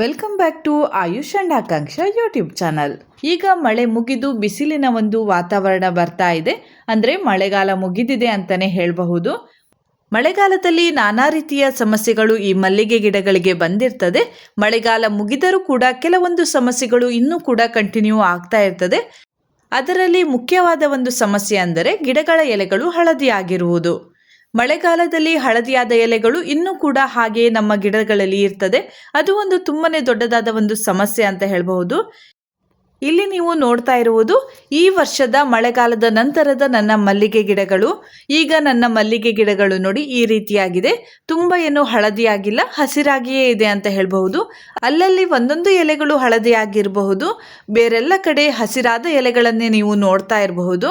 Welcome back to Ayush and Akanksha YouTube channel. ಈಗ ಮಳೆ ಮುಗಿದು ಬಿಸಿಲಿನ ಒಂದು ವಾತಾವರಣ ಬರ್ತಾ ಇದೆ. ಅಂದರೆ ಮಳೆಗಾಲ ಮುಗಿದಿದೆ ಅಂತಲೇ ಹೇಳಬಹುದು. ಮಳೆಗಾಲದಲ್ಲಿ ನಾನಾ ರೀತಿಯ ಸಮಸ್ಯೆಗಳು ಈ ಮಲ್ಲಿಗೆ ಗಿಡಗಳಿಗೆ ಬಂದಿರ್ತದೆ. ಮಳೆಗಾಲ ಮುಗಿದರೂ ಕೂಡ ಕೆಲವೊಂದು ಸಮಸ್ಯೆಗಳು ಇನ್ನೂ ಕೂಡ ಕಂಟಿನ್ಯೂ ಆಗ್ತಾ ಇರ್ತದೆ. ಅದರಲ್ಲಿ ಮುಖ್ಯವಾದ ಒಂದು ಸಮಸ್ಯೆ ಅಂದರೆ ಗಿಡಗಳ ಎಲೆಗಳು ಹಳದಿ ಆಗಿರುವುದು ಮಳೆಗಾಲದಲ್ಲಿ ಹಳದಿಯಾದ ಎಲೆಗಳು ಇನ್ನೂ ಕೂಡ ಹಾಗೆಯೇ ನಮ್ಮ ಗಿಡಗಳಲ್ಲಿ ಇರ್ತದೆ. ಅದು ಒಂದು ತುಂಬಾನೇ ದೊಡ್ಡದಾದ ಒಂದು ಸಮಸ್ಯೆ ಅಂತ ಹೇಳಬಹುದು. ಇಲ್ಲಿ ನೀವು ನೋಡ್ತಾ ಇರುವುದು ಈ ವರ್ಷದ ಮಳೆಗಾಲದ ನಂತರದ ನನ್ನ ಮಲ್ಲಿಗೆ ಗಿಡಗಳು. ಈಗ ನನ್ನ ಮಲ್ಲಿಗೆ ಗಿಡಗಳು ನೋಡಿ ಈ ರೀತಿಯಾಗಿದೆ. ತುಂಬ ಏನು ಹಳದಿಯಾಗಿಲ್ಲ, ಹಸಿರಾಗಿಯೇ ಇದೆ ಅಂತ ಹೇಳಬಹುದು. ಅಲ್ಲಲ್ಲಿ ಒಂದೊಂದು ಎಲೆಗಳು ಹಳದಿಯಾಗಿರಬಹುದು. ಬೇರೆಲ್ಲ ಕಡೆ ಹಸಿರಾದ ಎಲೆಗಳನ್ನೇ ನೀವು ನೋಡ್ತಾ ಇರಬಹುದು.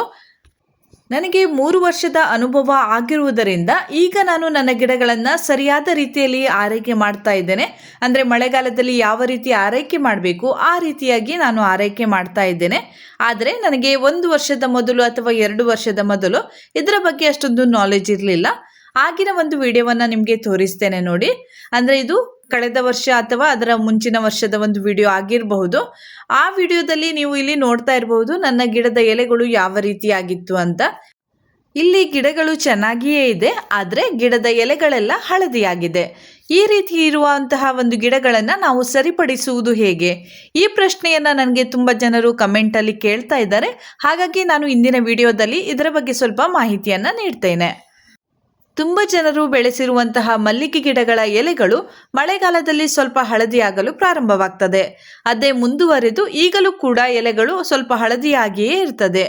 ನನಗೆ ಮೂರು ವರ್ಷದ ಅನುಭವ ಆಗಿರುವುದರಿಂದ ಈಗ ನಾನು ನನ್ನ ಗಿಡಗಳನ್ನು ಸರಿಯಾದ ರೀತಿಯಲ್ಲಿ ಆರೈಕೆ ಮಾಡ್ತಾ ಇದ್ದೇನೆ. ಅಂದರೆ ಮಳೆಗಾಲದಲ್ಲಿ ಯಾವ ರೀತಿ ಆರೈಕೆ ಮಾಡಬೇಕು, ಆ ರೀತಿಯಾಗಿ ನಾನು ಆರೈಕೆ ಮಾಡ್ತಾ ಇದ್ದೇನೆ. ಆದರೆ ನನಗೆ ಒಂದು ವರ್ಷದ ಮೊದಲು ಅಥವಾ ಎರಡು ವರ್ಷದ ಮೊದಲು ಇದರ ಬಗ್ಗೆ ಅಷ್ಟೊಂದು ನಾಲೆಜ್ ಇರಲಿಲ್ಲ. ಆಗಿನ ಒಂದು ವಿಡಿಯೋವನ್ನು ನಿಮಗೆ ತೋರಿಸ್ತೇನೆ ನೋಡಿ. ಅಂದರೆ ಇದು ಕಳೆದ ವರ್ಷ ಅಥವಾ ಅದರ ಮುಂಚಿನ ವರ್ಷದ ಒಂದು ವಿಡಿಯೋ ಆಗಿರಬಹುದು. ಆ ವಿಡಿಯೋದಲ್ಲಿ ನೀವು ಇಲ್ಲಿ ನೋಡ್ತಾ ಇರಬಹುದು ನನ್ನ ಗಿಡದ ಎಲೆಗಳು ಯಾವ ರೀತಿಯಾಗಿತ್ತು ಅಂತ. ಇಲ್ಲಿ ಗಿಡಗಳು ಚೆನ್ನಾಗಿಯೇ ಇದೆ, ಆದರೆ ಗಿಡದ ಎಲೆಗಳೆಲ್ಲ ಹಳದಿಯಾಗಿದೆ. ಈ ರೀತಿ ಇರುವಂತಹ ಒಂದು ಗಿಡಗಳನ್ನು ನಾವು ಸರಿಪಡಿಸುವುದು ಹೇಗೆ? ಈ ಪ್ರಶ್ನೆಯನ್ನು ನನಗೆ ತುಂಬ ಜನರು ಕಮೆಂಟಲ್ಲಿ ಕೇಳ್ತಾ ಇದ್ದಾರೆ. ಹಾಗಾಗಿ ನಾನು ಇಂದಿನ ವಿಡಿಯೋದಲ್ಲಿ ಇದರ ಬಗ್ಗೆ ಸ್ವಲ್ಪ ಮಾಹಿತಿಯನ್ನು ನೀಡ್ತೇನೆ. ತುಂಬ ಜನರು ಬೆಳೆಸಿರುವಂತಹ ಮಲ್ಲಿಗೆ ಗಿಡಗಳ ಎಲೆಗಳು ಮಳೆಗಾಲದಲ್ಲಿ ಸ್ವಲ್ಪ ಹಳದಿಯಾಗಲು ಪ್ರಾರಂಭವಾಗ್ತದೆ. ಅದೇ ಮುಂದುವರೆದು ಈಗಲೂ ಕೂಡ ಎಲೆಗಳು ಸ್ವಲ್ಪ ಹಳದಿಯಾಗಿಯೇ ಇರ್ತದೆ.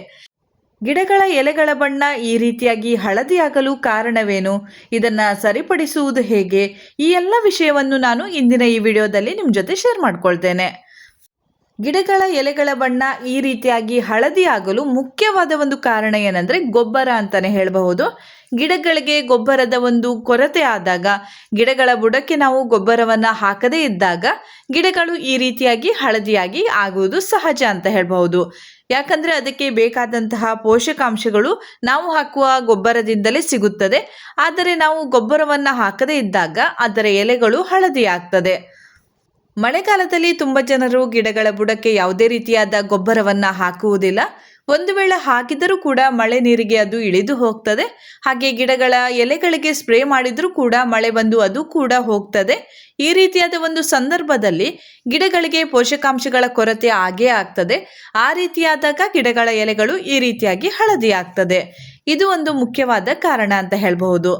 ಗಿಡಗಳ ಎಲೆಗಳ ಬಣ್ಣ ಈ ರೀತಿಯಾಗಿ ಹಳದಿಯಾಗಲು ಕಾರಣವೇನು? ಇದನ್ನು ಸರಿಪಡಿಸುವುದು ಹೇಗೆ? ಈ ಎಲ್ಲ ವಿಷಯವನ್ನು ನಾನು ಇಂದಿನ ಈ ವಿಡಿಯೋದಲ್ಲಿ ನಿಮ್ಮ ಜೊತೆ ಶೇರ್ ಮಾಡ್ಕೊಳ್ತೇನೆ. ಗಿಡಗಳ ಎಲೆಗಳ ಬಣ್ಣ ಈ ರೀತಿಯಾಗಿ ಹಳದಿಯಾಗಲು ಮುಖ್ಯವಾದ ಒಂದು ಕಾರಣ ಏನಂದರೆ ಗೊಬ್ಬರ ಅಂತಲೇ ಹೇಳಬಹುದು. ಗಿಡಗಳಿಗೆ ಗೊಬ್ಬರದ ಒಂದು ಕೊರತೆ ಆದಾಗ, ಗಿಡಗಳ ಬುಡಕ್ಕೆ ನಾವು ಗೊಬ್ಬರವನ್ನು ಹಾಕದೇ ಇದ್ದಾಗ, ಗಿಡಗಳು ಈ ರೀತಿಯಾಗಿ ಹಳದಿಯಾಗಿ ಆಗುವುದು ಸಹಜ ಅಂತ ಹೇಳಬಹುದು. ಯಾಕಂದರೆ ಅದಕ್ಕೆ ಬೇಕಾದಂತಹ ಪೋಷಕಾಂಶಗಳು ನಾವು ಹಾಕುವ ಗೊಬ್ಬರದಿಂದಲೇ ಸಿಗುತ್ತದೆ. ಆದರೆ ನಾವು ಗೊಬ್ಬರವನ್ನು ಹಾಕದೇ ಇದ್ದಾಗ ಅದರ ಎಲೆಗಳು ಹಳದಿ ಆಗ್ತದೆ. ಮಳೆಗಾಲದಲ್ಲಿ ತುಂಬ ಜನರು ಗಿಡಗಳ ಬುಡಕ್ಕೆ ಯಾವುದೇ ರೀತಿಯಾದ ಗೊಬ್ಬರವನ್ನು ಹಾಕುವುದಿಲ್ಲ. ಒಂದು ವೇಳೆ ಹಾಕಿದರೂ ಕೂಡ ಮಳೆ ನೀರಿಗೆ ಅದು ಇಳಿದು ಹೋಗ್ತದೆ. ಹಾಗೆ ಗಿಡಗಳ ಎಲೆಗಳಿಗೆ ಸ್ಪ್ರೇ ಮಾಡಿದರೂ ಕೂಡ ಮಳೆ ಬಂದು ಅದು ಕೂಡ ಹೋಗ್ತದೆ. ಈ ರೀತಿಯಾದ ಒಂದು ಸಂದರ್ಭದಲ್ಲಿ ಗಿಡಗಳಿಗೆ ಪೋಷಕಾಂಶಗಳ ಕೊರತೆ ಆಗೇ ಆಗ್ತದೆ. ಆ ರೀತಿಯಾದಾಗ ಗಿಡಗಳ ಎಲೆಗಳು ಈ ರೀತಿಯಾಗಿ ಹಳದಿ ಆಗ್ತದೆ ಇದು ಒಂದು ಮುಖ್ಯವಾದ ಕಾರಣ ಅಂತ ಹೇಳಬಹುದು.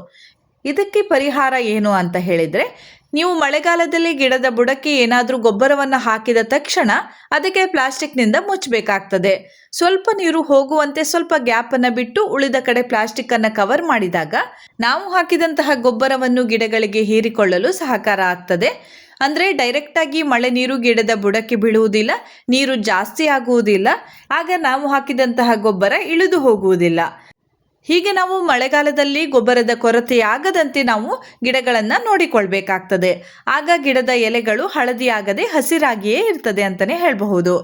ಇದಕ್ಕೆ ಪರಿಹಾರ ಏನು ಅಂತ ಹೇಳಿದರೆ ನೀವು ಮಳೆಗಾಲದಲ್ಲಿ ಗಿಡದ ಬುಡಕ್ಕೆ ಏನಾದರೂ ಗೊಬ್ಬರವನ್ನು ಹಾಕಿದ ತಕ್ಷಣ ಅದಕ್ಕೆ ಪ್ಲಾಸ್ಟಿಕ್ನಿಂದ ಮುಚ್ಚಬೇಕಾಗ್ತದೆ. ಸ್ವಲ್ಪ ನೀರು ಹೋಗುವಂತೆ ಸ್ವಲ್ಪ ಗ್ಯಾಪನ್ನು ಬಿಟ್ಟು ಉಳಿದ ಕಡೆ ಪ್ಲಾಸ್ಟಿಕ್ಕನ್ನು ಕವರ್ ಮಾಡಿದಾಗ ನಾವು ಹಾಕಿದಂತಹ ಗೊಬ್ಬರವನ್ನು ಗಿಡಗಳಿಗೆ ಹೀರಿಕೊಳ್ಳಲು ಸಹಕಾರ ಆಗ್ತದೆ. ಅಂದರೆ ಡೈರೆಕ್ಟಾಗಿ ಮಳೆ ನೀರು ಗಿಡದ ಬುಡಕ್ಕೆ ಬೀಳುವುದಿಲ್ಲ, ನೀರು ಜಾಸ್ತಿ ಆಗುವುದಿಲ್ಲ. ಆಗ ನಾವು ಹಾಕಿದಂತಹ ಗೊಬ್ಬರ ಇಳಿದು ಹೋಗುವುದಿಲ್ಲ. ಹೀಗೆ ನಾವು ಮಳೆಗಾಲದಲ್ಲಿ ಗೊಬ್ಬರದ ಕೊರತೆಯಾಗದಂತೆ ನಾವು ಗಿಡಗಳನ್ನು ನೋಡಿಕೊಳ್ಬೇಕಾಗ್ತದೆ. ಆಗ ಗಿಡದ ಎಲೆಗಳು ಹಳದಿಯಾಗದೆ ಹಸಿರಾಗಿಯೇ ಇರ್ತದೆ ಅಂತಲೇ ಹೇಳಬಹುದು.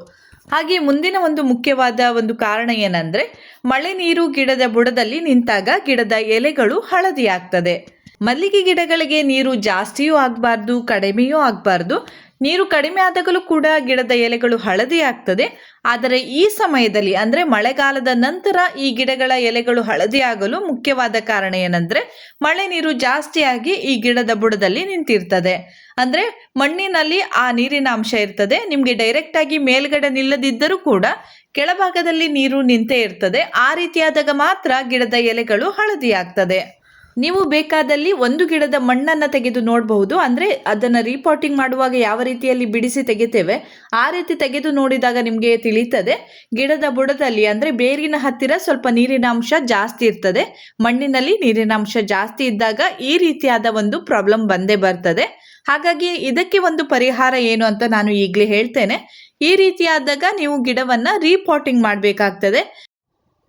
ಹಾಗೆ ಮುಂದಿನ ಒಂದು ಮುಖ್ಯವಾದ ಒಂದು ಕಾರಣ ಏನಂದರೆ ಮಳೆ ನೀರು ಗಿಡದ ಬುಡದಲ್ಲಿ ನಿಂತಾಗ ಗಿಡದ ಎಲೆಗಳು ಹಳದಿಯಾಗ್ತದೆ. ಮಲ್ಲಿಗೆ ಗಿಡಗಳಿಗೆ ನೀರು ಜಾಸ್ತಿಯೂ ಆಗಬಾರ್ದು, ಕಡಿಮೆಯೂ ಆಗಬಾರ್ದು. ನೀರು ಕಡಿಮೆ ಆದಾಗಲೂ ಕೂಡ ಗಿಡದ ಎಲೆಗಳು ಹಳದಿ ಆಗ್ತದೆ. ಆದರೆ ಈ ಸಮಯದಲ್ಲಿ, ಅಂದರೆ ಮಳೆಗಾಲದ ನಂತರ ಈ ಗಿಡಗಳ ಎಲೆಗಳು ಹಳದಿ ಆಗಲು ಮುಖ್ಯವಾದ ಕಾರಣ ಏನಂದರೆ, ಮಳೆ ನೀರು ಜಾಸ್ತಿಯಾಗಿ ಈ ಗಿಡದ ಬುಡದಲ್ಲಿ ನಿಂತಿರ್ತದೆ. ಅಂದರೆ ಮಣ್ಣಿನಲ್ಲಿ ಆ ನೀರಿನ ಅಂಶ ಇರ್ತದೆ. ನಿಮಗೆ ಡೈರೆಕ್ಟಾಗಿ ಮೇಲ್ಗಡೆ ನಿಲ್ಲದಿದ್ದರೂ ಕೂಡ ಕೆಳಭಾಗದಲ್ಲಿ ನೀರು ನಿಂತೇ ಇರ್ತದೆ. ಆ ರೀತಿಯಾದಾಗ ಮಾತ್ರ ಗಿಡದ ಎಲೆಗಳು ಹಳದಿ ಆಗ್ತದೆ. ನೀವು ಬೇಕಾದಲ್ಲಿ ಒಂದು ಗಿಡದ ಮಣ್ಣನ್ನು ತೆಗೆದು ನೋಡಬಹುದು. ಅಂದರೆ ಅದನ್ನು ರೀಪಾಟಿಂಗ್ ಮಾಡುವಾಗ ಯಾವ ರೀತಿಯಲ್ಲಿ ಬಿಡಿಸಿ ತೆಗಿತೇವೆ. ಆ ರೀತಿ ತೆಗೆದು ನೋಡಿದಾಗ ನಿಮಗೆ ತಿಳಿತದೆ. ಗಿಡದ ಬುಡದಲ್ಲಿ ಅಂದರೆ ಬೇರಿನ ಹತ್ತಿರ ಸ್ವಲ್ಪ ನೀರಿನ ಅಂಶ ಜಾಸ್ತಿ ಇರ್ತದೆ. ಮಣ್ಣಿನಲ್ಲಿ ನೀರಿನ ಅಂಶ ಜಾಸ್ತಿ ಇದ್ದಾಗ ಈ ರೀತಿಯಾದ ಒಂದು ಪ್ರಾಬ್ಲಮ್ ಬಂದೇ ಬರ್ತದೆ. ಹಾಗಾಗಿ ಇದಕ್ಕೆ ಒಂದು ಪರಿಹಾರ ಏನು ಅಂತ ನಾನು ಈಗಲೇ ಹೇಳ್ತೇನೆ. ಈ ರೀತಿಯಾದಾಗ ನೀವು ಗಿಡವನ್ನು ರೀಪಾಟಿಂಗ್ ಮಾಡಬೇಕಾಗ್ತದೆ.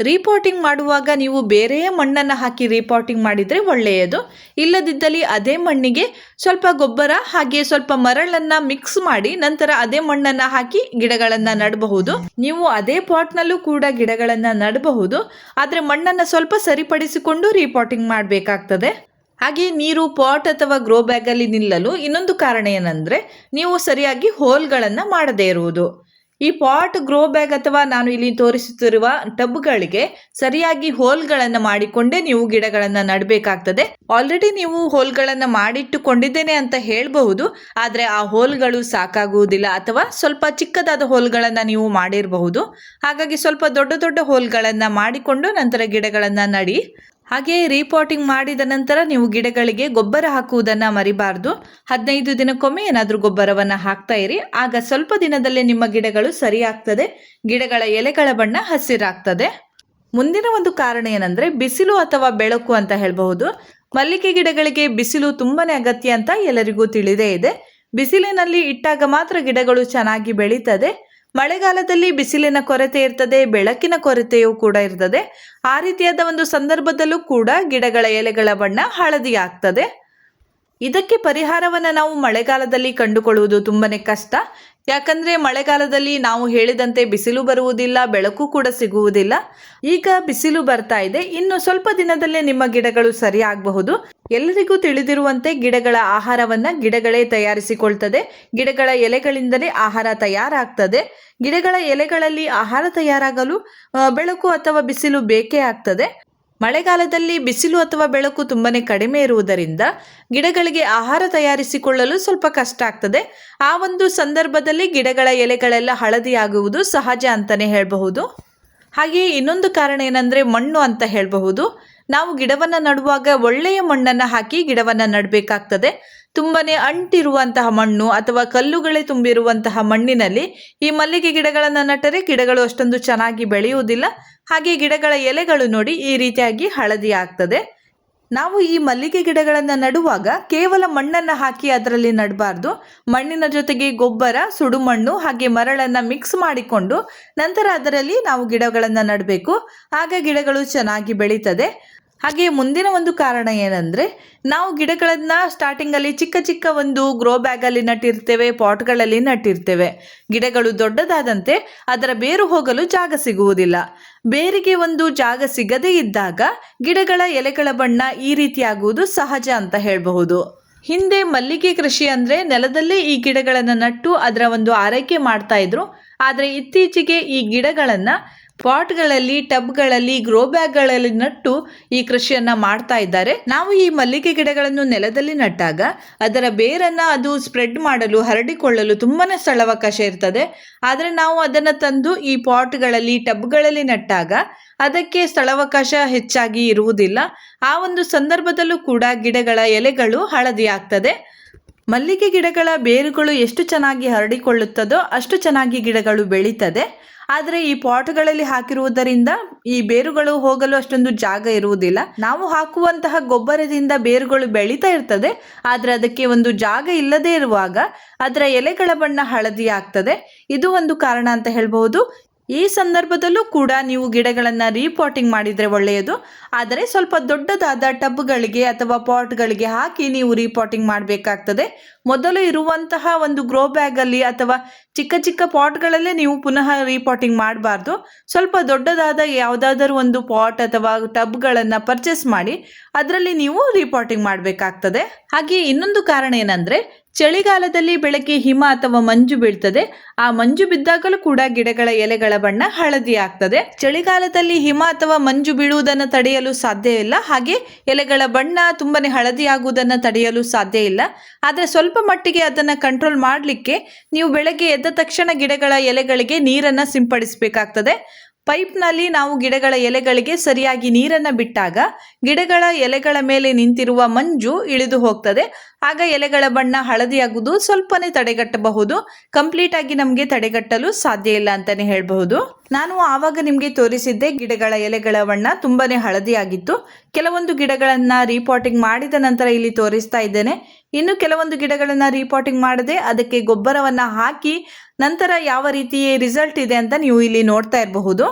ರೀಪಾಟಿಂಗ್ ಮಾಡುವಾಗ ನೀವು ಬೇರೆಯೇ ಮಣ್ಣನ್ನು ಹಾಕಿ ರಿಪೋರ್ಟಿಂಗ್ ಮಾಡಿದರೆ ಒಳ್ಳೆಯದು. ಇಲ್ಲದಿದ್ದಲ್ಲಿ ಅದೇ ಮಣ್ಣಿಗೆ ಸ್ವಲ್ಪ ಗೊಬ್ಬರ ಹಾಗೆ ಸ್ವಲ್ಪ ಮರಳನ್ನು ಮಿಕ್ಸ್ ಮಾಡಿ ನಂತರ ಅದೇ ಮಣ್ಣನ್ನು ಹಾಕಿ ಗಿಡಗಳನ್ನು ನೆಡಬಹುದು. ನೀವು ಅದೇ ಪಾಟ್ನಲ್ಲೂ ಕೂಡ ಗಿಡಗಳನ್ನು ನೆಡಬಹುದು. ಆದರೆ ಮಣ್ಣನ್ನು ಸ್ವಲ್ಪ ಸರಿಪಡಿಸಿಕೊಂಡು ರಿಪೋರ್ಟಿಂಗ್ ಮಾಡಬೇಕಾಗ್ತದೆ. ಹಾಗೆ ನೀರು ಪಾಟ್ ಅಥವಾ ಗ್ರೋ ಬ್ಯಾಗಲ್ಲಿ ನಿಲ್ಲಲು ಇನ್ನೊಂದು ಕಾರಣ ಏನಂದರೆ, ನೀವು ಸರಿಯಾಗಿ ಹೋಲ್ಗಳನ್ನು ಮಾಡದೇ ಇರುವುದು. ಈ ಪಾಟ್ ಗ್ರೋ ಬ್ಯಾಗ್ ಅಥವಾ ನಾನು ಇಲ್ಲಿ ತೋರಿಸುತ್ತಿರುವ ಟಬ್ಗಳಿಗೆ ಸರಿಯಾಗಿ ಹೋಲ್ಗಳನ್ನು ಮಾಡಿಕೊಂಡೇ ನೀವು ಗಿಡಗಳನ್ನು ನಡಬೇಕಾಗ್ತದೆ. ಆಲ್ರೆಡಿ ನೀವು ಹೋಲ್ಗಳನ್ನು ಮಾಡಿಟ್ಟುಕೊಂಡಿದ್ದೇನೆ ಅಂತ ಹೇಳಬಹುದು. ಆದರೆ ಆ ಹೋಲ್ಗಳು ಸಾಕಾಗುವುದಿಲ್ಲ ಅಥವಾ ಸ್ವಲ್ಪ ಚಿಕ್ಕದಾದ ಹೋಲ್ಗಳನ್ನು ನೀವು ಮಾಡಿರಬಹುದು. ಹಾಗಾಗಿ ಸ್ವಲ್ಪ ದೊಡ್ಡ ದೊಡ್ಡ ಹೋಲ್ಗಳನ್ನು ಮಾಡಿಕೊಂಡು ನಂತರ ಗಿಡಗಳನ್ನು ನಡಿ. ಹಾಗೆ ರೀಪೋರ್ಟಿಂಗ್ ಮಾಡಿದ ನಂತರ ನೀವು ಗಿಡಗಳಿಗೆ ಗೊಬ್ಬರ ಹಾಕುವುದನ್ನು ಮರಿಬಾರ್ದು. ಹದಿನೈದು ದಿನಕ್ಕೊಮ್ಮೆ ಏನಾದರೂ ಗೊಬ್ಬರವನ್ನು ಹಾಕ್ತಾ ಇರಿ. ಆಗ ಸ್ವಲ್ಪ ದಿನದಲ್ಲೇ ನಿಮ್ಮ ಗಿಡಗಳು ಸರಿಯಾಗ್ತದೆ. ಗಿಡಗಳ ಎಲೆಗಳ ಬಣ್ಣ ಹಸಿರಾಗ್ತದೆ. ಮುಂದಿನ ಒಂದು ಕಾರಣ ಏನಂದ್ರೆ ಬಿಸಿಲು ಅಥವಾ ಬೆಳಕು ಅಂತ ಹೇಳಬಹುದು. ಮಲ್ಲಿಗೆ ಗಿಡಗಳಿಗೆ ಬಿಸಿಲು ತುಂಬಾನೇ ಅಗತ್ಯ ಅಂತ ಎಲ್ಲರಿಗೂ ತಿಳಿದೇ ಇದೆ. ಬಿಸಿಲಿನಲ್ಲಿ ಇಟ್ಟಾಗ ಮಾತ್ರ ಗಿಡಗಳು ಚೆನ್ನಾಗಿ ಬೆಳೀತದೆ. ಮಳೆಗಾಲದಲ್ಲಿ ಬಿಸಿಲಿನ ಕೊರತೆ ಇರ್ತದೆ, ಬೆಳಕಿನ ಕೊರತೆಯೂ ಕೂಡ ಇರ್ತದೆ. ಆ ರೀತಿಯಾದ ಒಂದು ಸಂದರ್ಭದಲ್ಲೂ ಕೂಡ ಗಿಡಗಳ ಎಲೆಗಳ ಬಣ್ಣ ಹಳದಿ ಆಗ್ತದೆ ಇದಕ್ಕೆ ಪರಿಹಾರವನ್ನು ನಾವು ಮಳೆಗಾಲದಲ್ಲಿ ಕಂಡುಕೊಳ್ಳುವುದು ತುಂಬನೇ ಕಷ್ಟ. ಯಾಕಂದ್ರೆ ಮಳೆಗಾಲದಲ್ಲಿ ನಾವು ಹೇಳಿದಂತೆ ಬಿಸಿಲು ಬರುವುದಿಲ್ಲ, ಬೆಳಕು ಕೂಡ ಸಿಗುವುದಿಲ್ಲ. ಈಗ ಬಿಸಿಲು ಬರ್ತಾ ಇದೆ. ಇನ್ನು ಸ್ವಲ್ಪ ದಿನದಲ್ಲೇ ನಿಮ್ಮ ಗಿಡಗಳು ಸರಿ ಆಗಬಹುದು. ಎಲ್ಲರಿಗೂ ತಿಳಿದಿರುವಂತೆ ಗಿಡಗಳ ಆಹಾರವನ್ನ ಗಿಡಗಳೇ ತಯಾರಿಸಿಕೊಳ್ತದೆ. ಗಿಡಗಳ ಎಲೆಗಳಿಂದಲೇ ಆಹಾರ ತಯಾರಾಗ್ತದೆ. ಗಿಡಗಳ ಎಲೆಗಳಲ್ಲಿ ಆಹಾರ ತಯಾರಾಗಲು ಬೆಳಕು ಅಥವಾ ಬಿಸಿಲು ಬೇಕೇ ಆಗ್ತದೆ. ಮಳೆಗಾಲದಲ್ಲಿ ಬಿಸಿಲು ಅಥವಾ ಬೆಳಕು ತುಂಬಾನೇ ಕಡಿಮೆ ಇರುವುದರಿಂದ ಗಿಡಗಳಿಗೆ ಆಹಾರ ತಯಾರಿಸಿಕೊಳ್ಳಲು ಸ್ವಲ್ಪ ಕಷ್ಟ ಆಗ್ತದೆ. ಆ ಒಂದು ಸಂದರ್ಭದಲ್ಲಿ ಗಿಡಗಳ ಎಲೆಗಳೆಲ್ಲ ಹಳದಿಯಾಗುವುದು ಸಹಜ ಅಂತಲೇ ಹೇಳಬಹುದು. ಹಾಗೆಯೇ ಇನ್ನೊಂದು ಕಾರಣ ಏನಂದರೆ ಮಣ್ಣು ಅಂತ ಹೇಳಬಹುದು. ನಾವು ಗಿಡವನ್ನು ನಡುವಾಗ ಒಳ್ಳೆಯ ಮಣ್ಣನ್ನು ಹಾಕಿ ಗಿಡವನ್ನು ನಡಬೇಕಾಗ್ತದೆ. ತುಂಬಾನೇ ಅಂಟಿರುವಂತಹ ಮಣ್ಣು ಅಥವಾ ಕಲ್ಲುಗಳೇ ತುಂಬಿರುವಂತಹ ಮಣ್ಣಿನಲ್ಲಿ ಈ ಮಲ್ಲಿಗೆ ಗಿಡಗಳನ್ನು ನಟ್ಟರೆ ಗಿಡಗಳು ಅಷ್ಟೊಂದು ಚೆನ್ನಾಗಿ ಬೆಳೆಯುವುದಿಲ್ಲ. ಹಾಗೆ ಗಿಡಗಳ ಎಲೆಗಳು ನೋಡಿ ಈ ರೀತಿಯಾಗಿ ಹಳದಿ ಆಗ್ತದೆ. ನಾವು ಈ ಮಲ್ಲಿಗೆ ಗಿಡಗಳನ್ನು ನಡುವಾಗ ಕೇವಲ ಮಣ್ಣನ್ನು ಹಾಕಿ ಅದರಲ್ಲಿ ನಡಬಾರ್ದು. ಮಣ್ಣಿನ ಜೊತೆಗೆ ಗೊಬ್ಬರ, ಸುಡುಮಣ್ಣು ಹಾಗೆ ಮರಳನ್ನು ಮಿಕ್ಸ್ ಮಾಡಿಕೊಂಡು ನಂತರ ಅದರಲ್ಲಿ ನಾವು ಗಿಡಗಳನ್ನು ನಡಬೇಕು. ಆಗ ಗಿಡಗಳು ಚೆನ್ನಾಗಿ ಬೆಳೀತದೆ. ಹಾಗೆ ಮುಂದಿನ ಒಂದು ಕಾರಣ ಏನಂದ್ರೆ, ನಾವು ಗಿಡಗಳನ್ನ ಸ್ಟಾರ್ಟಿಂಗ್ ಅಲ್ಲಿ ಚಿಕ್ಕ ಚಿಕ್ಕ ಒಂದು ಗ್ರೋ ಬ್ಯಾಗ್ ಅಲ್ಲಿ ನಟ್ಟಿರ್ತೇವೆ ಪಾಟ್ಗಳಲ್ಲಿ ನಟ್ಟಿರ್ತೇವೆ. ಗಿಡಗಳು ದೊಡ್ಡದಾದಂತೆ ಅದರ ಬೇರು ಹೋಗಲು ಜಾಗ ಸಿಗುವುದಿಲ್ಲ. ಬೇರಿಗೆ ಒಂದು ಜಾಗ ಸಿಗದೇ ಇದ್ದಾಗ ಗಿಡಗಳ ಎಲೆಗಳ ಬಣ್ಣ ಈ ರೀತಿಯಾಗುವುದು ಸಹಜ ಅಂತ ಹೇಳಬಹುದು. ಹಿಂದೆ ಮಲ್ಲಿಗೆ ಕೃಷಿ ಅಂದ್ರೆ ನೆಲದಲ್ಲೇ ಈ ಗಿಡಗಳನ್ನು ನಟ್ಟು ಅದರ ಒಂದು ಆರೈಕೆ ಮಾಡ್ತಾ ಇದ್ರು. ಆದರೆ ಇತ್ತೀಚೆಗೆ ಈ ಗಿಡಗಳನ್ನ ಪಾಟ್ಗಳಲ್ಲಿ, ಟಬ್ಗಳಲ್ಲಿ, ಗ್ರೋ ಬ್ಯಾಗ್ಗಳಲ್ಲಿ ನಟ್ಟು ಈ ಕೃಷಿಯನ್ನ ಮಾಡ್ತಾ ಇದ್ದಾರೆ. ನಾವು ಈ ಮಲ್ಲಿಗೆ ಗಿಡಗಳನ್ನು ನೆಲದಲ್ಲಿ ನಟ್ಟಾಗ ಅದರ ಬೇರನ್ನ ಅದು ಸ್ಪ್ರೆಡ್ ಮಾಡಲು, ಹರಡಿಕೊಳ್ಳಲು ತುಂಬಾನೇ ಸ್ಥಳಾವಕಾಶ ಇರ್ತದೆ. ಆದರೆ ನಾವು ಅದನ್ನು ತಂದು ಈ ಪಾಟ್ಗಳಲ್ಲಿ, ಟಬ್ಗಳಲ್ಲಿ ನಟ್ಟಾಗ ಅದಕ್ಕೆ ಸ್ಥಳಾವಕಾಶ ಹೆಚ್ಚಾಗಿ ಇರುವುದಿಲ್ಲ. ಆ ಒಂದು ಸಂದರ್ಭದಲ್ಲೂ ಕೂಡ ಗಿಡಗಳ ಎಲೆಗಳು ಹಳದಿ ಆಗ್ತದೆ ಮಲ್ಲಿಗೆ ಗಿಡಗಳ ಬೇರುಗಳು ಎಷ್ಟು ಚೆನ್ನಾಗಿ ಹರಡಿಕೊಳ್ಳುತ್ತದೋ ಅಷ್ಟು ಚೆನ್ನಾಗಿ ಗಿಡಗಳು ಬೆಳೀತದೆ. ಆದರೆ ಈ ಪಾಟ್ಗಳಲ್ಲಿ ಹಾಕಿರುವುದರಿಂದ ಈ ಬೇರುಗಳು ಹೋಗಲು ಅಷ್ಟೊಂದು ಜಾಗ ಇರುವುದಿಲ್ಲ. ನಾವು ಹಾಕುವಂತಹ ಗೊಬ್ಬರದಿಂದ ಬೇರುಗಳು ಬೆಳೀತಾ ಇರ್ತದೆ. ಆದರೆ ಅದಕ್ಕೆ ಒಂದು ಜಾಗ ಇಲ್ಲದೆ ಇರುವಾಗ ಅದರ ಎಲೆಗಳ ಬಣ್ಣ ಹಳದಿ ಆಗ್ತದೆ. ಇದು ಒಂದು ಕಾರಣ ಅಂತ ಹೇಳ್ಬಹುದು. ಈ ಸಂದರ್ಭದಲ್ಲೂ ಕೂಡ ನೀವು ಗಿಡಗಳನ್ನು ರೀಪಾಟಿಂಗ್ ಮಾಡಿದ್ರೆ ಒಳ್ಳೆಯದು. ಆದರೆ ಸ್ವಲ್ಪ ದೊಡ್ಡದಾದ ಟಬ್ಗಳಿಗೆ ಅಥವಾ ಪಾಟ್ಗಳಿಗೆ ಹಾಕಿ ನೀವು ರೀಪಾಟಿಂಗ್ ಮಾಡಬೇಕಾಗ್ತದೆ. ಮೊದಲು ಇರುವಂತಹ ಒಂದು ಗ್ರೋ ಬ್ಯಾಗಲ್ಲಿ ಅಥವಾ ಚಿಕ್ಕ ಚಿಕ್ಕ ಪಾಟ್ಗಳಲ್ಲೇ ನೀವು ಪುನಃ ರೀಪಾಟಿಂಗ್ ಮಾಡಬಾರ್ದು. ಸ್ವಲ್ಪ ದೊಡ್ಡದಾದ ಯಾವುದಾದರೂ ಒಂದು ಪಾಟ್ ಅಥವಾ ಟಬ್ಗಳನ್ನು ಪರ್ಚೇಸ್ ಮಾಡಿ, ಅದರಲ್ಲಿ ನೀವು ರೀಪಾಟಿಂಗ್ ಮಾಡಬೇಕಾಗ್ತದೆ. ಹಾಗೆ ಇನ್ನೊಂದು ಕಾರಣ ಏನಂದ್ರೆ ಚಳಿಗಾಲದಲ್ಲಿ ಬೆಳಗ್ಗೆ ಹಿಮ ಅಥವಾ ಮಂಜು ಬೀಳ್ತದೆ. ಆ ಮಂಜು ಬಿದ್ದಾಗಲೂ ಕೂಡ ಗಿಡಗಳ ಎಲೆಗಳ ಬಣ್ಣ ಹಳದಿ ಆಗ್ತದೆ ಚಳಿಗಾಲದಲ್ಲಿ ಹಿಮ ಅಥವಾ ಮಂಜು ಬೀಳುವುದನ್ನು ತಡೆಯಲು ಸಾಧ್ಯ ಇಲ್ಲ. ಹಾಗೆ ಎಲೆಗಳ ಬಣ್ಣ ತುಂಬಾನೇ ಹಳದಿ ಆಗುವುದನ್ನು ತಡೆಯಲು ಸಾಧ್ಯ ಇಲ್ಲ. ಆದರೆ ಸ್ವಲ್ಪ ಮಟ್ಟಿಗೆ ಅದನ್ನು ಕಂಟ್ರೋಲ್ ಮಾಡಲಿಕ್ಕೆ ನೀವು ಬೆಳಗ್ಗೆ ಎದ್ದ ತಕ್ಷಣ ಗಿಡಗಳ ಎಲೆಗಳಿಗೆ ನೀರನ್ನು ಸಿಂಪಡಿಸಬೇಕಾಗ್ತದೆ. ಪೈಪ್ನಲ್ಲಿ ನಾವು ಗಿಡಗಳ ಎಲೆಗಳಿಗೆ ಸರಿಯಾಗಿ ನೀರನ್ನು ಬಿಟ್ಟಾಗ ಗಿಡಗಳ ಎಲೆಗಳ ಮೇಲೆ ನಿಂತಿರುವ ಮಂಜು ಇಳಿದು ಹೋಗ್ತದೆ. ಆಗ ಎಲೆಗಳ ಬಣ್ಣ ಹಳದಿಯಾಗುವುದು, ಸ್ವಲ್ಪನೇ ತಡೆಗಟ್ಟಬಹುದು. ಕಂಪ್ಲೀಟ್ ಆಗಿ ನಮಗೆ ತಡೆಗಟ್ಟಲು ಸಾಧ್ಯ ಇಲ್ಲ ಅಂತಲೇ ಹೇಳಬಹುದು. ನಾನು ಆವಾಗ ನಿಮಗೆ ತೋರಿಸಿದ್ದೆ ಗಿಡಗಳ ಎಲೆಗಳ ಬಣ್ಣ ತುಂಬಾನೇ ಹಳದಿಯಾಗಿತ್ತು. ಕೆಲವೊಂದು ಗಿಡಗಳನ್ನ ರೀಪಾಟಿಂಗ್ ಮಾಡಿದ ನಂತರ ಇಲ್ಲಿ ತೋರಿಸ್ತಾ ಇದ್ದೇನೆ. ಇನ್ನು ಕೆಲವೊಂದು ಗಿಡಗಳನ್ನ ರೀಪಾಟಿಂಗ್ ಮಾಡದೆ ಅದಕ್ಕೆ ಗೊಬ್ಬರವನ್ನ ಹಾಕಿ ನಂತರ ಯಾವ ರೀತಿ ರಿಸಲ್ಟ್ ಇದೆ ಅಂತ ನೀವು ಇಲ್ಲಿ ನೋಡ್ತಾ ಇರಬಹುದು.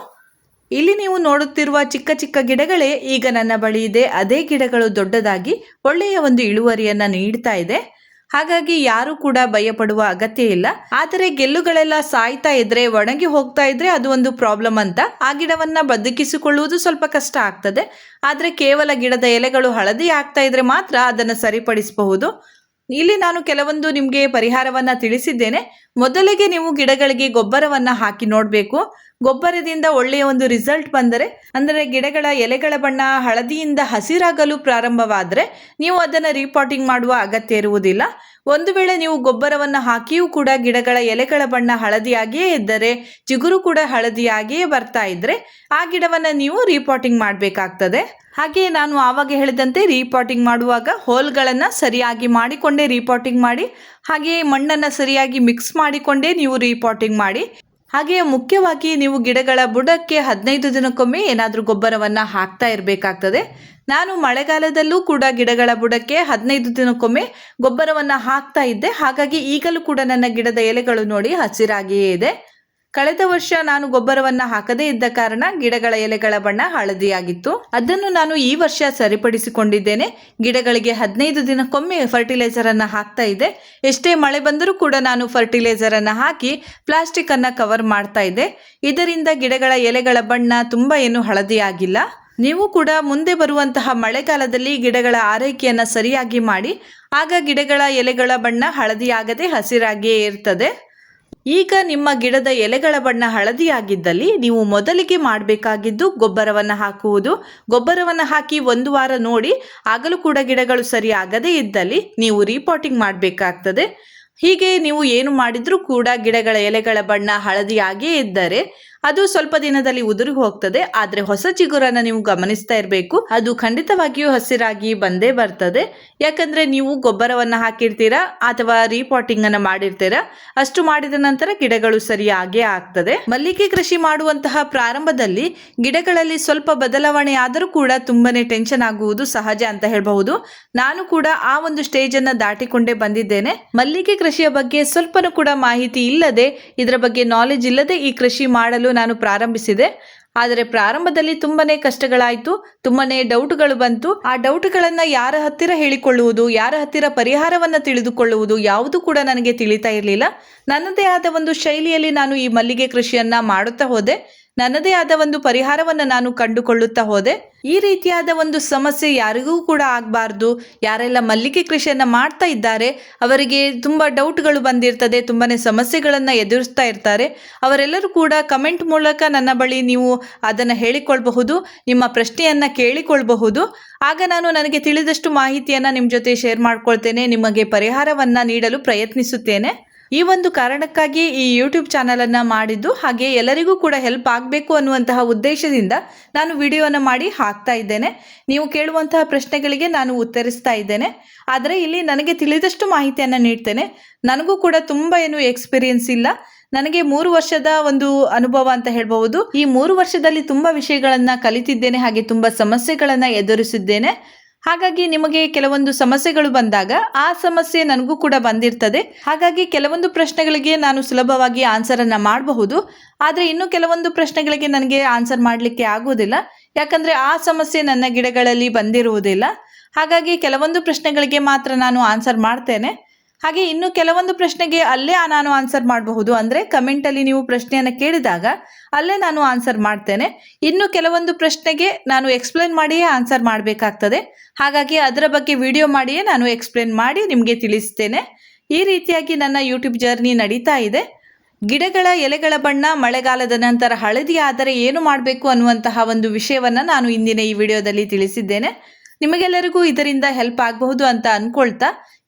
ಇಲ್ಲಿ ನೀವು ನೋಡುತ್ತಿರುವ ಚಿಕ್ಕ ಚಿಕ್ಕ ಗಿಡಗಳೇ ಈಗ ನನ್ನ ಬಳಿ ಇದೆ. ಅದೇ ಗಿಡಗಳು ದೊಡ್ಡದಾಗಿ ಒಳ್ಳೆಯ ಒಂದು ಇಳುವರಿಯನ್ನ ನೀಡ್ತಾ ಇದೆ. ಹಾಗಾಗಿ ಯಾರು ಕೂಡ ಭಯಪಡುವ ಅಗತ್ಯ ಇಲ್ಲ. ಆದರೆ ಗೆಲ್ಲುಗಳೆಲ್ಲ ಸಾಯ್ತಾ ಇದ್ರೆ, ಒಣಗಿ ಹೋಗ್ತಾ ಇದ್ರೆ ಅದು ಒಂದು ಪ್ರಾಬ್ಲಮ್ ಅಂತ. ಆ ಗಿಡವನ್ನ ಬದುಕಿಸಿಕೊಳ್ಳುವುದು ಸ್ವಲ್ಪ ಕಷ್ಟ ಆಗ್ತದೆ. ಆದರೆ ಕೇವಲ ಗಿಡದ ಎಲೆಗಳು ಹಳದಿ ಆಗ್ತಾ ಇದ್ರೆ ಮಾತ್ರ ಅದನ್ನು ಸರಿಪಡಿಸಬಹುದು. ಇಲ್ಲಿ ನಾನು ಕೆಲವೊಂದು ನಿಮಗೆ ಪರಿಹಾರವನ್ನ ತಿಳಿಸಿದ್ದೇನೆ. ಮೊದಲಿಗೆ ನೀವು ಗಿಡಗಳಿಗೆ ಗೊಬ್ಬರವನ್ನ ಹಾಕಿ ನೋಡಬೇಕು. ಗೊಬ್ಬರದಿಂದ ಒಳ್ಳೆಯ ಒಂದು ರಿಸಲ್ಟ್ ಬಂದರೆ, ಅಂದರೆ ಗಿಡಗಳ ಎಲೆಗಳ ಬಣ್ಣ ಹಳದಿಯಿಂದ ಹಸಿರಾಗಲು ಪ್ರಾರಂಭವಾದರೆ ನೀವು ಅದನ್ನು ರೀಪಾಟಿಂಗ್ ಮಾಡುವ ಅಗತ್ಯ ಇರುವುದಿಲ್ಲ. ಒಂದು ವೇಳೆ ನೀವು ಗೊಬ್ಬರವನ್ನು ಹಾಕಿಯೂ ಕೂಡ ಗಿಡಗಳ ಎಲೆಗಳ ಬಣ್ಣ ಹಳದಿಯಾಗಿಯೇ ಇದ್ದರೆ, ಚಿಗುರು ಕೂಡ ಹಳದಿಯಾಗಿಯೇ ಬರ್ತಾ ಇದ್ದರೆ, ಆ ಗಿಡವನ್ನು ನೀವು ರೀಪಾಟಿಂಗ್ ಮಾಡಬೇಕಾಗ್ತದೆ. ಹಾಗೆ ನಾನು ಆವಾಗ ಹೇಳಿದಂತೆ ರೀಪಾಟಿಂಗ್ ಮಾಡುವಾಗ ಹೋಲ್ಗಳನ್ನು ಸರಿಯಾಗಿ ಮಾಡಿಕೊಂಡೇ ರೀಪಾಟಿಂಗ್ ಮಾಡಿ, ಹಾಗೆಯೇ ಮಣ್ಣನ್ನು ಸರಿಯಾಗಿ ಮಿಕ್ಸ್ ಮಾಡಿಕೊಂಡೇ ನೀವು ರೀಪಾಟಿಂಗ್ ಮಾಡಿ ಹಾಗೆಯೇ ಮುಖ್ಯವಾಗಿ ನೀವು ಗಿಡಗಳ ಬುಡಕ್ಕೆ ಹದಿನೈದು ದಿನಕ್ಕೊಮ್ಮೆ ಏನಾದರೂ ಗೊಬ್ಬರವನ್ನು ಹಾಕ್ತಾ ಇರಬೇಕಾಗ್ತದೆ. ನಾನು ಮಳೆಗಾಲದಲ್ಲೂ ಕೂಡ ಗಿಡಗಳ ಬುಡಕ್ಕೆ ಹದಿನೈದು ದಿನಕ್ಕೊಮ್ಮೆ ಗೊಬ್ಬರವನ್ನು ಹಾಕ್ತಾ ಇದ್ದೆ. ಹಾಗಾಗಿ ಈಗಲೂ ಕೂಡ ನನ್ನ ಗಿಡದ ಎಲೆಗಳು ನೋಡಿ ಹಸಿರಾಗಿಯೇ ಇದೆ. ಕಳೆದ ವರ್ಷ ನಾನು ಗೊಬ್ಬರವನ್ನ ಹಾಕದೇ ಇದ್ದ ಕಾರಣ ಗಿಡಗಳ ಎಲೆಗಳ ಬಣ್ಣ ಹಳದಿಯಾಗಿತ್ತು. ಅದನ್ನು ನಾನು ಈ ವರ್ಷ ಸರಿಪಡಿಸಿಕೊಂಡಿದ್ದೇನೆ. ಗಿಡಗಳಿಗೆ ಹದಿನೈದು ದಿನಕ್ಕೊಮ್ಮೆ ಫರ್ಟಿಲೈಸರ್ ಅನ್ನ ಹಾಕ್ತಾ ಇದ್ದೆ ಎಷ್ಟೇ ಮಳೆ ಬಂದರೂ ಕೂಡ ನಾನು ಫರ್ಟಿಲೈಸರ್ ಅನ್ನ ಹಾಕಿ ಪ್ಲಾಸ್ಟಿಕ್ ಅನ್ನ ಕವರ್ ಮಾಡ್ತಾ ಇದ್ದೆ ಇದರಿಂದ ಗಿಡಗಳ ಎಲೆಗಳ ಬಣ್ಣ ತುಂಬಾ ಏನು ಹಳದಿಯಾಗಿಲ್ಲ. ನೀವು ಕೂಡ ಮುಂದೆ ಬರುವಂತಹ ಮಳೆಗಾಲದಲ್ಲಿ ಗಿಡಗಳ ಆರೈಕೆಯನ್ನ ಸರಿಯಾಗಿ ಮಾಡಿ. ಆಗ ಗಿಡಗಳ ಎಲೆಗಳ ಬಣ್ಣ ಹಳದಿಯಾಗದೆ ಹಸಿರಾಗಿಯೇ ಇರ್ತದೆ. ಈಗ ನಿಮ್ಮ ಗಿಡದ ಎಲೆಗಳ ಬಣ್ಣ ಹಳದಿಯಾಗಿದ್ದಲ್ಲಿ ನೀವು ಮೊದಲಿಗೆ ಮಾಡಬೇಕಾಗಿದ್ದು ಗೊಬ್ಬರವನ್ನು ಹಾಕುವುದು. ಗೊಬ್ಬರವನ್ನು ಹಾಕಿ ಒಂದು ವಾರ ನೋಡಿ, ಆಗಲೂ ಕೂಡ ಗಿಡಗಳು ಸರಿ ಇದ್ದಲ್ಲಿ ನೀವು ರೀಪಾಟಿಂಗ್ ಮಾಡಬೇಕಾಗ್ತದೆ. ಹೀಗೆ ನೀವು ಏನು ಮಾಡಿದ್ರೂ ಕೂಡ ಗಿಡಗಳ ಎಲೆಗಳ ಬಣ್ಣ ಹಳದಿಯಾಗಿಯೇ ಇದ್ದರೆ ಅದು ಸ್ವಲ್ಪ ದಿನದಲ್ಲಿ ಉದುರಿ ಹೋಗ್ತದೆ, ಆದರೆ ಹೊಸ ಚಿಗುರನ್ನು ನೀವು ಗಮನಿಸ್ತಾ ಇರಬೇಕು. ಅದು ಖಂಡಿತವಾಗಿಯೂ ಹಸಿರಾಗಿ ಬಂದೇ ಬರ್ತದೆ. ಯಾಕಂದ್ರೆ ನೀವು ಗೊಬ್ಬರವನ್ನು ಹಾಕಿರ್ತೀರಾ ಅಥವಾ ರೀಪಾಟಿಂಗ್ ಅನ್ನು ಮಾಡಿರ್ತೀರಾ, ಅಷ್ಟು ಮಾಡಿದ ನಂತರ ಗಿಡಗಳು ಸರಿಯಾಗೇ ಆಗ್ತದೆ. ಮಲ್ಲಿಗೆ ಕೃಷಿ ಮಾಡುವಂತಹ ಪ್ರಾರಂಭದಲ್ಲಿ ಗಿಡಗಳಲ್ಲಿ ಸ್ವಲ್ಪ ಬದಲಾವಣೆ ಆದರೂ ಕೂಡ ತುಂಬಾನೇ ಟೆನ್ಷನ್ ಆಗುವುದು ಸಹಜ ಅಂತ ಹೇಳಬಹುದು. ನಾನು ಕೂಡ ಆ ಒಂದು ಸ್ಟೇಜ್ ಅನ್ನ ದಾಟಿಕೊಂಡೇ ಬಂದಿದ್ದೇನೆ. ಮಲ್ಲಿಗೆ ಕೃಷಿಯ ಬಗ್ಗೆ ಸ್ವಲ್ಪನೂ ಕೂಡ ಮಾಹಿತಿ ಇಲ್ಲದೆ, ಇದರ ಬಗ್ಗೆ ನಾಲೆಜ್ ಇಲ್ಲದೆ ಈ ಕೃಷಿ ಮಾಡಲು ನಾನು ಪ್ರಾರಂಭಿಸಿದೆ. ಆದರೆ ಪ್ರಾರಂಭದಲ್ಲಿ ತುಂಬಾನೇ ಕಷ್ಟಗಳಾಯಿತು, ತುಂಬಾನೇ ಡೌಟ್ಗಳು ಬಂತು. ಆ ಡೌಟ್ಗಳನ್ನ ಯಾರ ಹತ್ತಿರ ಹೇಳಿಕೊಳ್ಳುವುದು, ಯಾರ ಹತ್ತಿರ ಪರಿಹಾರವನ್ನ ತಿಳಿದುಕೊಳ್ಳುವುದು ಯಾವುದು ಕೂಡ ನನಗೆ ತಿಳಿತಾ ಇರಲಿಲ್ಲ. ನನ್ನದೇ ಆದ ಒಂದು ಶೈಲಿಯಲ್ಲಿ ನಾನು ಈ ಮಲ್ಲಿಗೆ ಕೃಷಿಯನ್ನ ಮಾಡುತ್ತಾ ಹೋದೆ. ನನ್ನದೇ ಆದ ಒಂದು ಪರಿಹಾರವನ್ನ ನಾನು ಕಂಡುಕೊಳ್ಳುತ್ತಾ ಹೋದೆ. ಈ ರೀತಿಯಾದ ಒಂದು ಸಮಸ್ಯೆ ಯಾರಿಗೂ ಕೂಡ ಆಗಬಾರ್ದು. ಯಾರೆಲ್ಲ ಮಲ್ಲಿಗೆ ಕೃಷಿಯನ್ನು ಮಾಡ್ತಾ ಇದ್ದಾರೆ, ಅವರಿಗೆ ತುಂಬಾ ಡೌಟ್ಗಳು ಬಂದಿರ್ತದೆ, ತುಂಬಾನೇ ಸಮಸ್ಯೆಗಳನ್ನ ಎದುರಿಸ್ತಾ ಇರ್ತಾರೆ. ಅವರೆಲ್ಲರೂ ಕೂಡ ಕಮೆಂಟ್ ಮೂಲಕ ನನ್ನ ಬಳಿ ನೀವು ಅದನ್ನು ಹೇಳಿಕೊಳ್ಬಹುದು, ನಿಮ್ಮ ಪ್ರಶ್ನೆಯನ್ನ ಕೇಳಿಕೊಳ್ಬಹುದು. ಆಗ ನಾನು ನನಗೆ ತಿಳಿದಷ್ಟು ಮಾಹಿತಿಯನ್ನ ನಿಮ್ಮ ಜೊತೆ ಶೇರ್ ಮಾಡ್ಕೊಳ್ತೇನೆ, ನಿಮಗೆ ಪರಿಹಾರವನ್ನ ನೀಡಲು ಪ್ರಯತ್ನಿಸುತ್ತೇನೆ. ಈ ಒಂದು ಕಾರಣಕ್ಕಾಗಿ ಈ ಯೂಟ್ಯೂಬ್ ಚಾನಲನ್ನು ಮಾಡಿದ್ದು ಹಾಗೆ ಎಲ್ಲರಿಗೂ ಕೂಡ ಹೆಲ್ಪ್ ಆಗಬೇಕು ಅನ್ನುವಂತಹ ಉದ್ದೇಶದಿಂದ ನಾನು ವಿಡಿಯೋನ ಮಾಡಿ ಹಾಕ್ತಾ ಇದ್ದೇನೆ. ನೀವು ಕೇಳುವಂತಹ ಪ್ರಶ್ನೆಗಳಿಗೆ ನಾನು ಉತ್ತರಿಸ್ತಾ ಇದ್ದೇನೆ. ಆದರೆ ಇಲ್ಲಿ ನನಗೆ ತಿಳಿದಷ್ಟು ಮಾಹಿತಿಯನ್ನು ನೀಡ್ತೇನೆ. ನನಗೂ ಕೂಡ ತುಂಬ ಏನು ಎಕ್ಸ್ಪೀರಿಯನ್ಸ್ ಇಲ್ಲ. ನನಗೆ ಮೂರು ವರ್ಷದ ಒಂದು ಅನುಭವ ಅಂತ ಹೇಳಬಹುದು. ಈ ಮೂರು ವರ್ಷದಲ್ಲಿ ತುಂಬ ವಿಷಯಗಳನ್ನು ಕಲಿತಿದ್ದೇನೆ, ಹಾಗೆ ತುಂಬ ಸಮಸ್ಯೆಗಳನ್ನು ಎದುರಿಸಿದ್ದೇನೆ. ಹಾಗಾಗಿ ನಿಮಗೆ ಕೆಲವೊಂದು ಸಮಸ್ಯೆಗಳು ಬಂದಾಗ ಆ ಸಮಸ್ಯೆ ನನಗೂ ಕೂಡ ಬಂದಿರ್ತದೆ. ಹಾಗಾಗಿ ಕೆಲವೊಂದು ಪ್ರಶ್ನೆಗಳಿಗೆ ನಾನು ಸುಲಭವಾಗಿ ಆನ್ಸರನ್ನು ಮಾಡಬಹುದು. ಆದರೆ ಇನ್ನು ಕೆಲವೊಂದು ಪ್ರಶ್ನೆಗಳಿಗೆ ನನಗೆ ಆನ್ಸರ್ ಮಾಡಲಿಕ್ಕೆ ಆಗುವುದಿಲ್ಲ. ಯಾಕಂದರೆ ಆ ಸಮಸ್ಯೆ ನನ್ನ ಗಿಡಗಳಲ್ಲಿ ಬಂದಿರುವುದಿಲ್ಲ. ಹಾಗಾಗಿ ಕೆಲವೊಂದು ಪ್ರಶ್ನೆಗಳಿಗೆ ಮಾತ್ರ ನಾನು ಆನ್ಸರ್ ಮಾಡ್ತೇನೆ. ಹಾಗೆ ಇನ್ನು ಕೆಲವೊಂದು ಪ್ರಶ್ನೆಗೆ ಅಲ್ಲೇ ನಾನು ಆನ್ಸರ್ ಮಾಡಬಹುದು. ಅಂದರೆ ಕಮೆಂಟಲ್ಲಿ ನೀವು ಪ್ರಶ್ನೆಯನ್ನು ಕೇಳಿದಾಗ ಅಲ್ಲೇ ನಾನು ಆನ್ಸರ್ ಮಾಡ್ತೇನೆ. ಇನ್ನು ಕೆಲವೊಂದು ಪ್ರಶ್ನೆಗೆ ನಾನು ಎಕ್ಸ್ಪ್ಲೇನ್ ಮಾಡಿಯೇ ಆನ್ಸರ್ ಮಾಡಬೇಕಾಗ್ತದೆ. ಹಾಗಾಗಿ ಅದರ ಬಗ್ಗೆ ವಿಡಿಯೋ ಮಾಡಿಯೇ ನಾನು ಎಕ್ಸ್ಪ್ಲೇನ್ ಮಾಡಿ ನಿಮಗೆ ತಿಳಿಸ್ತೇನೆ. ಈ ರೀತಿಯಾಗಿ ನನ್ನ ಯೂಟ್ಯೂಬ್ ಜರ್ನಿ ನಡೀತಾ ಇದೆ. ಗಿಡಗಳ, ಎಲೆಗಳ ಬಣ್ಣ ಮಳೆಗಾಲದ ನಂತರ ಹಳದಿ ಆದರೆ ಏನು ಮಾಡಬೇಕು ಅನ್ನುವಂತಹ ಒಂದು ವಿಷಯವನ್ನು ನಾನು ಇಂದಿನ ಈ ವಿಡಿಯೋದಲ್ಲಿ ತಿಳಿಸಿದ್ದೇನೆ. ನಿಮಗೆಲ್ಲರಿಗೂ ಇದರಿಂದ ಹೆಲ್ಪ್ ಆಗಬಹುದು ಅಂತ ಅಂದ್ಕೊಳ್ತಾ